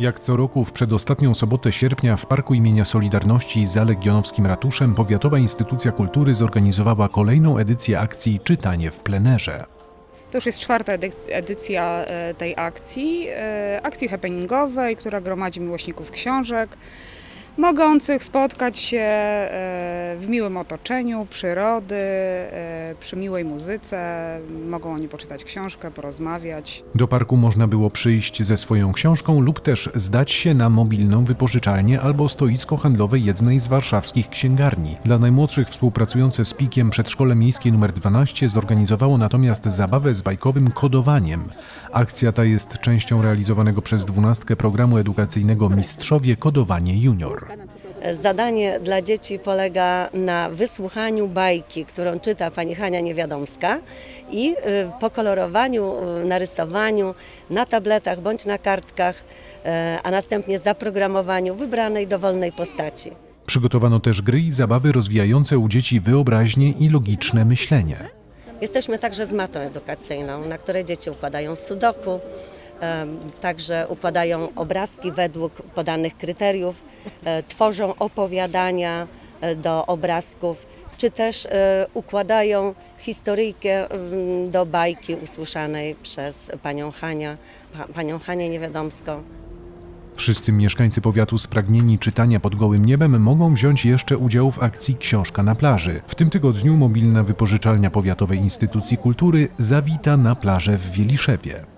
Jak co roku w przedostatnią sobotę sierpnia w Parku imienia Solidarności za Legionowskim Ratuszem Powiatowa Instytucja Kultury zorganizowała kolejną edycję akcji Czytanie w plenerze. To już jest czwarta edyc- edycja e, tej akcji, e, akcji happeningowej, która gromadzi miłośników książek, mogących spotkać się e, w miłym otoczeniu, przyrody, e, przy miłej muzyce. Mogą oni poczytać książkę, porozmawiać. Do parku można było przyjść ze swoją książką lub też zdać się na mobilną wypożyczalnię albo stoisko handlowe jednej z warszawskich księgarni. Dla najmłodszych współpracujące z PIK-iem Przedszkole Miejskie nr 12 zorganizowało natomiast zabawę z bajkowym kodowaniem. Akcja ta jest częścią realizowanego przez dwunastkę programu edukacyjnego Mistrzowie Kodowanie Junior. Zadanie dla dzieci polega na wysłuchaniu bajki, którą czyta pani Hania Niewiadomska i y, pokolorowaniu, y, narysowaniu na tabletach bądź na kartkach, y, a następnie zaprogramowaniu wybranej dowolnej postaci. Przygotowano też gry i zabawy rozwijające u dzieci wyobraźnię i logiczne myślenie. Jesteśmy także z matą edukacyjną, na której dzieci układają sudoku, także układają obrazki według podanych kryteriów, e, tworzą opowiadania e, do obrazków, czy też e, układają historyjkę mm, do bajki usłyszanej przez panią Hania, pa, panią Hanię Niewiadomską. Wszyscy mieszkańcy powiatu spragnieni czytania pod gołym niebem mogą wziąć jeszcze udział w akcji Książka na plaży. W tym tygodniu mobilna wypożyczalnia Powiatowej Instytucji Kultury zawita na plażę w Wieliszewie.